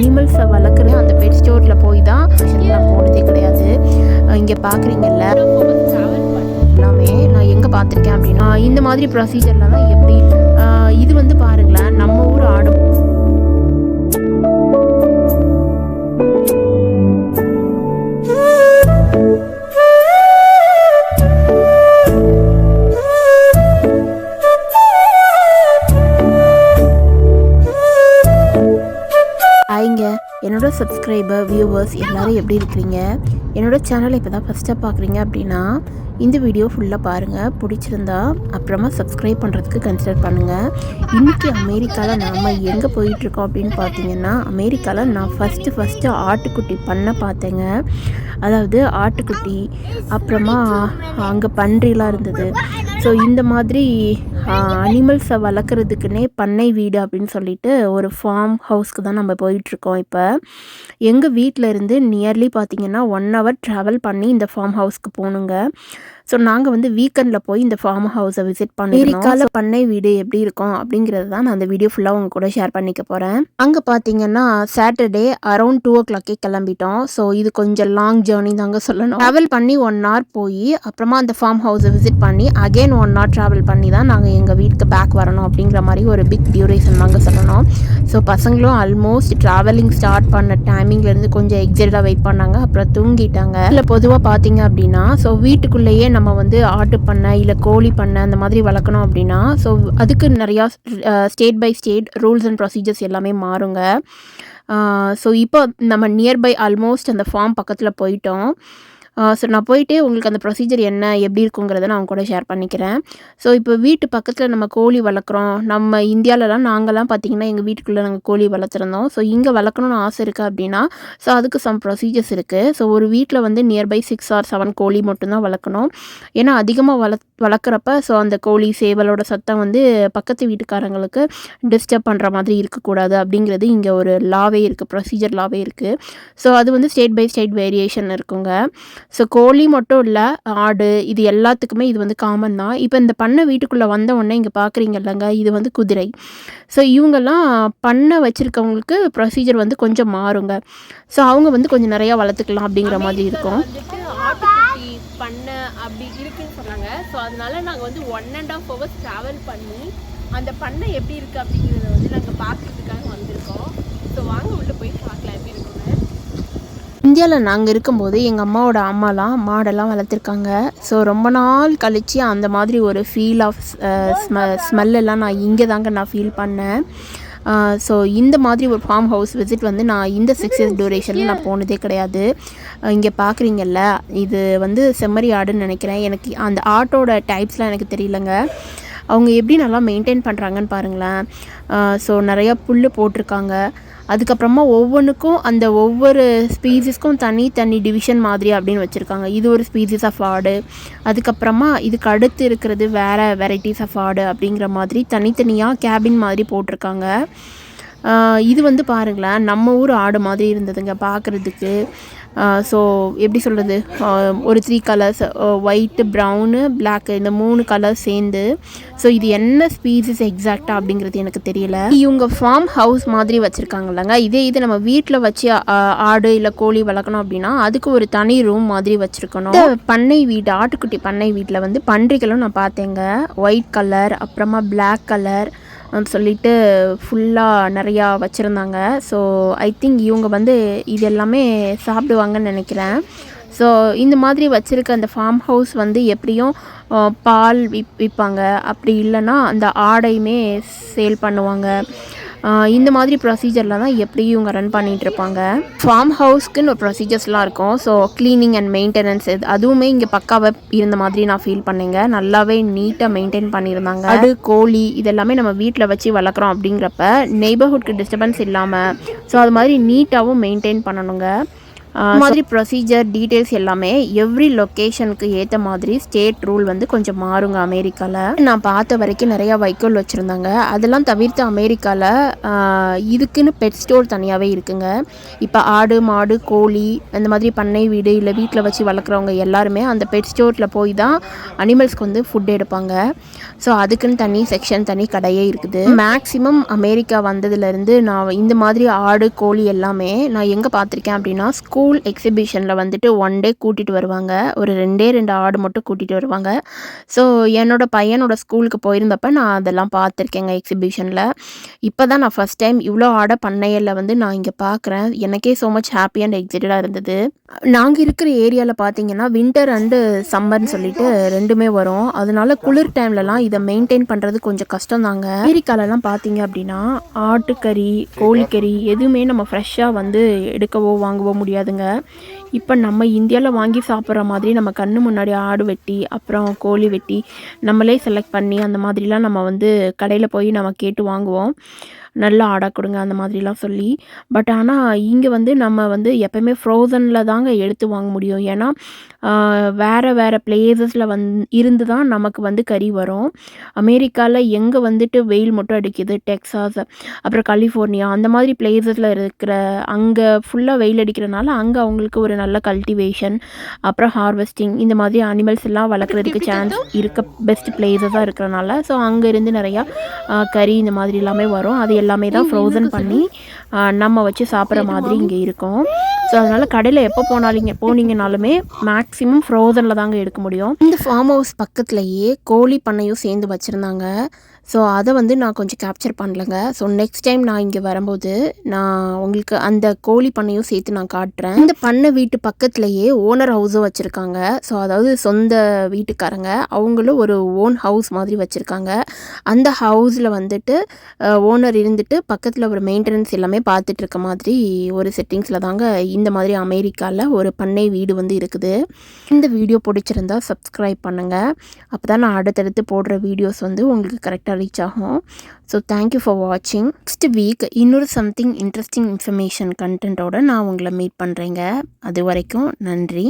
அனிமல்ஸை வளர்க்குறது அந்த பெட் ஸ்டோரில் போய் தான் நான் போனதே கிடையாது. இங்கே பார்க்குறீங்கல்ல எல்லாமே நான் எங்கே பார்த்துருக்கேன் அப்படின்னா இந்த மாதிரி ப்ரொசீஜர்லாம் எப்படி இது வந்து பாருங்களேன் நம்ம ஊர் ஆடு என்னோடய என்னோட சப்ஸ்கிரைபர் வியூவர்ஸ் எல்லோரும் எப்படி இருக்கிறீங்க? என்னோட சேனலை இப்போ தான் ஃபஸ்ட்டாக பார்க்குறீங்க அப்படின்னா இந்த வீடியோ ஃபுல்லாக பாருங்கள் பிடிச்சிருந்தா அப்புறமா சப்ஸ்கிரைப் பண்ணுறதுக்கு கன்சிடர் பண்ணுங்கள் இன்றைக்கி அமெரிக்காவில் நாம் எங்கே போயிட்டுருக்கோம் அப்படின்னு பார்த்தீங்கன்னா அமெரிக்காவில் நான் ஃபஸ்ட்டு ஃபஸ்ட்டு ஆட்டுக்குட்டி பண்ண பார்த்தேங்க. அதாவது ஆட்டுக்குட்டி அப்புறமா அங்கே பன்றிலாம் இருந்தது. ஸோ இந்த மாதிரி அனிமல்ஸை வளர்க்குறதுக்குன்னே பண்ணை வீடு அப்படின்னு சொல்லிட்டு ஒரு ஃபார்ம் ஹவுஸ்க்கு தான் நம்ம போயிட்டுருக்கோம் இப்போ. எங்கள் வீட்டில் இருந்து நியர்லி பார்த்தீங்கன்னா ஒன் ஹவர் ட்ராவல் பண்ணி இந்த ஃபார்ம் ஹவுஸ்க்கு போகணுங்க ஸோ நாங்கள் வந்து வீக்கெண்டில் போய் இந்த ஃபார்ம் ஹவுஸை விசிட் பண்ணி பண்ணை வீடு எப்படி இருக்கும் அப்படிங்கிறது தான் நான் அந்த வீடியோ ஃபுல்லாக உங்க கூட ஷேர் பண்ணிக்க போகிறேன் அங்கே பார்த்தீங்கன்னா சாட்டர்டே அரௌண்ட் டூ ஓ கிளாக்கே கிளம்பிட்டோம். ஸோ இது கொஞ்சம் லாங் ஜேர்னி தாங்க சொல்லணும். ட்ராவல் பண்ணி ஒன் ஹவர் போய் அப்புறமா அந்த ஃபார்ம் ஹவுஸை விசிட் பண்ணி அகைன் ஒன் ஹவர் ட்ராவல் பண்ணி தான் நாங்கள் எங்கள் வீட்டுக்கு பேக் வரணும் அப்படிங்கிற மாதிரி ஒரு பிக் டியூரேஷன் தாங்க சொல்லணும். ஸோ பசங்களும் ஆல்மோஸ்ட் ட்ராவலிங் ஸ்டார்ட் பண்ண டைமிங்லேருந்து கொஞ்சம் எக்ஸைட்டாக வெயிட் பண்ணாங்க. அப்புறம் தூங்கிட்டாங்க. இல்லை பொதுவாக பார்த்தீங்க அப்படின்னா ஸோ வீட்டுக்குள்ளேயே நம்ம நம்ம வந்து ஆட்டு பண்ணை இல்லை கோழி பண்ணை அந்த மாதிரி வளர்க்கணும் அப்படின்னா ஸோ அதுக்கு நிறையா state by state rules and procedures எல்லாமே மாறுங்க. ஸோ இப்போ நம்ம நியர்பை ஆல்மோஸ்ட் அந்த ஃபார்ம் பக்கத்தில் போயிட்டோம். ஸோ நான் போயிட்டு உங்களுக்கு அந்த ப்ரொசீஜர் என்ன எப்படி இருக்குங்கிறத நான் கூட ஷேர் பண்ணிக்கிறேன். ஸோ இப்போ வீட்டு பக்கத்தில் நம்ம கோழி வளர்க்குறோம். நம்ம இந்தியாவிலலாம் நாங்கள்லாம் பார்த்தீங்கன்னா எங்கள் வீட்டுக்குள்ளே நாங்கள் கோழி வளர்த்துருந்தோம். ஸோ இங்கே வளர்க்கணும்னு ஆசை இருக்குது அப்படின்னா ஸோ அதுக்கு சம் ப்ரொசீஜர்ஸ் இருக்குது ஸோ ஒரு வீட்டில் வந்து நியர்பை சிக்ஸ் ஆர் செவன் கோழி மட்டும்தான் வளர்க்கணும். ஏன்னா அதிகமாக வள வளர்க்குறப்ப ஸோ அந்த கோழி சேவலோட சத்தம் வந்து பக்கத்து வீட்டுக்காரங்களுக்கு டிஸ்டர்ப் பண்ணுற மாதிரி இருக்கக்கூடாது அப்படிங்கிறது இங்கே ஒரு லாவே இருக்குது ப்ரொசீஜர் லாவே இருக்குது ஸோ அது வந்து ஸ்டேட் பை ஸ்டேட் வேரியேஷன் இருக்குங்க. ஸோ கோழி மட்டும் இல்லை ஆடு இது எல்லாத்துக்குமே இது வந்து காமன் தான். இப்போ இந்த பண்ணை வீட்டுக்குள்ளே வந்த உடனே இங்கே பார்க்குறீங்கல்லங்க இது வந்து குதிரை. ஸோ இவங்கெல்லாம் பண்ணை வச்சுருக்கவங்களுக்கு ப்ரொசீஜர் வந்து கொஞ்சம் மாறுங்க. ஸோ அவங்க வந்து கொஞ்சம் நிறையா வளர்த்துக்கலாம் அப்படிங்கிற மாதிரி இருக்கும். பண்ணை அப்படி இருக்குன்னு சொன்னாங்க. ஸோ அதனால நாங்கள் வந்து one and half hours travel பண்ணி அந்த பண்ணை எப்படி இருக்குது அப்படிங்கிறத வந்து நாங்கள் பார்க்கறதுக்காக வந்திருக்கோம். ஸோ வாங்க உள்ள போய் பார்க்கலாம் எப்படி இருக்குங்க இந்தியாவில் நாங்கள் இருக்கும்போது எங்கள் அம்மாவோட அம்மாலாம் மாடெல்லாம் வளர்த்துருக்காங்க. ஸோ ரொம்ப நாள் கழித்து அந்த மாதிரி ஒரு ஃபீல் ஆஃப் ஸ்மெ ஸ்மெல்லெல்லாம் நான் இங்கே தாங்க நான் ஃபீல் பண்ணேன். ஸோ இந்த மாதிரி ஒரு ஃபார்ம் ஹவுஸ் விசிட் வந்து நான் இந்த சிக்ஸ் இயர்ஸ் டூரேஷனில் நான் போனதே கிடையாது. இங்கே பார்க்குறீங்கல்ல இது வந்து செம்மறி ஆடுன்னு நினைக்கிறேன். எனக்கு அந்த ஆட்டோட டைப்ஸ்லாம் எனக்கு தெரியலங்க. அவங்க எப்படி நல்லா மெயின்டைன் பண்ணுறாங்கன்னு பாருங்களேன். ஸோ நிறையா புல் போட்டிருக்காங்க. அதுக்கப்புறமா ஒவ்வொன்றுக்கும் அந்த ஒவ்வொரு ஸ்பீசிஸ்க்கும் தனி தனி டிவிஷன் மாதிரி அப்படின்னு வச்சுருக்காங்க. இது ஒரு ஸ்பீசிஸ் ஆஃப் ஆடு அதுக்கப்புறமா இதுக்கு அடுத்து இருக்கிறது வேறு வெரைட்டிஸ் ஆஃப் ஆடு அப்படிங்கிற மாதிரி தனித்தனியாக கேபின் மாதிரி போட்டிருக்காங்க. இது வந்து பாருங்களேன் நம்ம ஊர் ஆடு மாதிரி இருந்ததுங்க பார்க்குறதுக்கு ஸோ எப்படி சொல்கிறது ஒரு three colours white brown black இந்த மூணு கலர்ஸ் சேர்ந்து ஸோ இது என்ன ஸ்பீசிஸ் எக்ஸாக்டாக அப்படிங்கிறது எனக்கு தெரியல. இவங்க ஃபார்ம் ஹவுஸ் மாதிரி வச்சுருக்காங்கல்லங்க. இதே இது நம்ம வீட்டில் வச்சு ஆடு இல்லை கோழி வளர்க்கணும் அப்படின்னா அதுக்கு ஒரு தனி ரூம் மாதிரி வச்சுருக்கணும். பண்ணை வீடு ஆட்டுக்குட்டி பண்ணை வீட்டில் வந்து பன்றிகளும் நான் பார்த்தேங்க. ஒயிட் கலர் அப்புறமா பிளாக் கலர் சொல்லிட்டு ஃபுல்லாக நிறையா வச்சுருந்தாங்க. ஸோ ஐ திங்க் இவங்க வந்து இது எல்லாமே சாப்பிடுவாங்கன்னு நினைக்கிறேன். ஸோ இந்த மாதிரி வச்சுருக்க அந்த ஃபார்ம் ஹவுஸ் வந்து எப்படியும் பால் விப் விற்பாங்க அப்படி இல்லைன்னா அந்த ஆடையுமே சேல் பண்ணுவாங்க. இந்த மாதிரி ப்ரொசீஜரில் தான் எப்படி இவங்க ரன் பண்ணிகிட்டு இருப்பாங்க. ஃபார்ம் ஹவுஸ்க்குன்னு ஒரு ப்ரொசீஜர்ஸ்லாம் இருக்கும். ஸோ க்ளீனிங் அண்ட் மெயின்டெனன்ஸ் இது அதுவுமே இங்கே பக்காவாக இருந்த மாதிரி நான் ஃபீல் பண்ணேங்க. நல்லாவே நீட்டாக மெயின்டைன் பண்ணியிருந்தாங்க. ஆடு கோழி இதெல்லாமே நம்ம வீட்டில் வச்சு வளர்க்குறோம் அப்படிங்கிறப்ப நெய்பர்ஹுட்க்கு டிஸ்டர்பன்ஸ் இல்லாமல் ஸோ அது மாதிரி நீட்டாகவும் மெயின்டைன் பண்ணணுங்க. மாதிரி ப்ரொசீஜர் டீட்டெயில்ஸ் எல்லாமே எவ்ரி லொக்கேஷனுக்கு ஏற்ற மாதிரி ஸ்டேட் ரூல் வந்து கொஞ்சம் மாறுங்க அமெரிக்காவில் நான் பார்த்த வரைக்கும் நிறையா வைக்கோல் வச்சுருந்தாங்க. அதெல்லாம் தவிர்த்து அமெரிக்காவில் இதுக்குன்னு பெட் ஸ்டோர் தனியாகவே இருக்குங்க. இப்போ ஆடு மாடு கோழி இந்த மாதிரி பண்ணை வீடு இல்லை வீட்டில் வச்சு வளர்க்குறவங்க எல்லாருமே அந்த பெட் ஸ்டோரில் போய் தான் அனிமல்ஸ்க்கு வந்து ஃபுட் எடுப்பாங்க. ஸோ அதுக்குன்னு தனி செக்ஷன் தனி கடையே இருக்குது. மேக்ஸிமம் அமெரிக்கா வந்ததுலேருந்து நான் இந்த மாதிரி ஆடு கோழி எல்லாமே நான் எங்கே பார்த்துருக்கேன் அப்படின்னா ஸ்கூல் ஸ்கூல் எக்ஸிபிஷனில் வந்துட்டு ஒன் டே கூட்டிகிட்டு வருவாங்க. ஒரு ரெண்டே ரெண்டு ஆடு மட்டும் கூட்டிகிட்டு வருவாங்க. ஸோ என்னோடய பையனோட ஸ்கூலுக்கு போயிருந்தப்ப நான் அதெல்லாம் பார்த்துருக்கேங்க எக்ஸிபிஷனில். இப்போ தான் நான் ஃபஸ்ட் டைம் இவ்வளோ ஆடை பண்ணையில் வந்து நான் இங்கே பார்க்குறேன். எனக்கே ஸோ மச் ஹாப்பி அண்ட் எக்ஸைட்டடாக இருந்தது. நாங்கள் இருக்கிற ஏரியாவில் பார்த்தீங்கன்னா வின்டர் அண்டு சம்மர்னு சொல்லிட்டு ரெண்டுமே வரும். அதனால குளிர் டைம்லலாம் இதை மெயின்டைன் பண்ணுறது கொஞ்சம் கஷ்டம் தாங்க அமெரிக்காலலாம் பார்த்தீங்க அப்படின்னா ஆட்டுக்கறி கோழிக்கறி எதுவுமே நம்ம ஃப்ரெஷ்ஷாக வந்து எடுக்கவோ வாங்கவோ முடியாது. கிடையாதுங்க இப்போ நம்ம இந்தியாவில் வாங்கி சாப்பிட்ற மாதிரி நம்ம கண்ணு முன்னாடி ஆடு வெட்டி அப்புறம் கோழி வெட்டி நம்மளே செலக்ட் பண்ணி அந்த மாதிரிலாம் நம்ம வந்து கடையில் போய் நம்ம கேட்டு வாங்குவோம். நல்ல ஆடாக கொடுங்க அந்த மாதிரிலாம் சொல்லி. பட் ஆனால் இங்கே வந்து நம்ம வந்து எப்போயுமே ஃப்ரோசனில் தாங்க எடுத்து வாங்க முடியும். ஏன்னா வேற வேற பிளேசஸில் வந் இருந்து தான் நமக்கு வந்து கறி வரும். அமெரிக்காவில் எங்கே வந்துட்டு வெயில் மட்டும் அடிக்குது டெக்சாஸ் அப்புறம் கலிஃபோர்னியா அந்த மாதிரி பிளேசஸில் இருக்கிற அங்கே ஃபுல்லாக வெயில் அடிக்கிறனால அங்கே அவங்களுக்கு ஒரு நல்ல கல்டிவேஷன் அப்புறம் ஹார்வெஸ்டிங் இந்த மாதிரி அனிமல்ஸ் எல்லாம் வளர்க்குறதுக்கு சான்ஸ் இருக்க பெஸ்ட் பிளேசஸாக இருக்கிறனால. ஸோ அங்கேருந்து நிறையா கறி இந்த மாதிரி எல்லாமே வரும். அது எல்லாமே தான் ஃப்ரோசன் பண்ணி நம்ம வச்சு சாப்பிட்ற மாதிரி இங்கே இருக்கும். ஸோ அதனால் கடையில் எப்போ போனாலிங்க போனீங்கனாலுமே மேக்ஸிமம் ஃப்ரோசனில் தாங்க எடுக்க முடியும். இந்த ஃபார்ம் ஹவுஸ் பக்கத்துலேயே கோழி பண்ணையும் சேர்ந்து வச்சுருந்தாங்க. ஸோ அதை வந்து நான் கொஞ்சம் கேப்சர் பண்ணலங்க. ஸோ நெக்ஸ்ட் டைம் நான் இங்கே வரும்போது நான் உங்களுக்கு அந்த கோழி பண்ணையும் சேர்த்து நான் காட்டுறேன். இந்த பண்ணை வீட்டு பக்கத்துலேயே ஓனர் ஹவுஸும் வச்சுருக்காங்க. ஸோ அதாவது சொந்த வீட்டுக்காரங்க அவங்களும் ஒரு ஓன் ஹவுஸ் மாதிரி வச்சுருக்காங்க. அந்த ஹவுஸில் வந்துட்டு ஓனர் இருந்துட்டு பக்கத்தில் ஒரு மெயின்டெனன்ஸ் எல்லாமே பார்த்துட்டு இருக்க மாதிரி ஒரு செட்டிங்ஸில் தாங்க இந்த மாதிரி அமெரிக்காவில் ஒரு பண்ணை வீடு வந்து இருக்குது. இந்த வீடியோ பிடிச்சிருந்தா சப்ஸ்கிரைப் பண்ணுங்கள் அப்போ தான் நான் அடுத்தடுத்து போடுற வீடியோஸ் வந்து உங்களுக்கு கரெக்டாக ரீச் ஆகும் ஸோ தேங்க்யூ ஃபார் வாட்சிங் நெக்ஸ்ட் வீக் இன்னொரு சம்திங் இன்ட்ரெஸ்டிங் இன்ஃபர்மேஷன் கண்டென்ட்டோட நான் உங்களை மீட் பண்ணுறேங்க அது வரைக்கும் நன்றி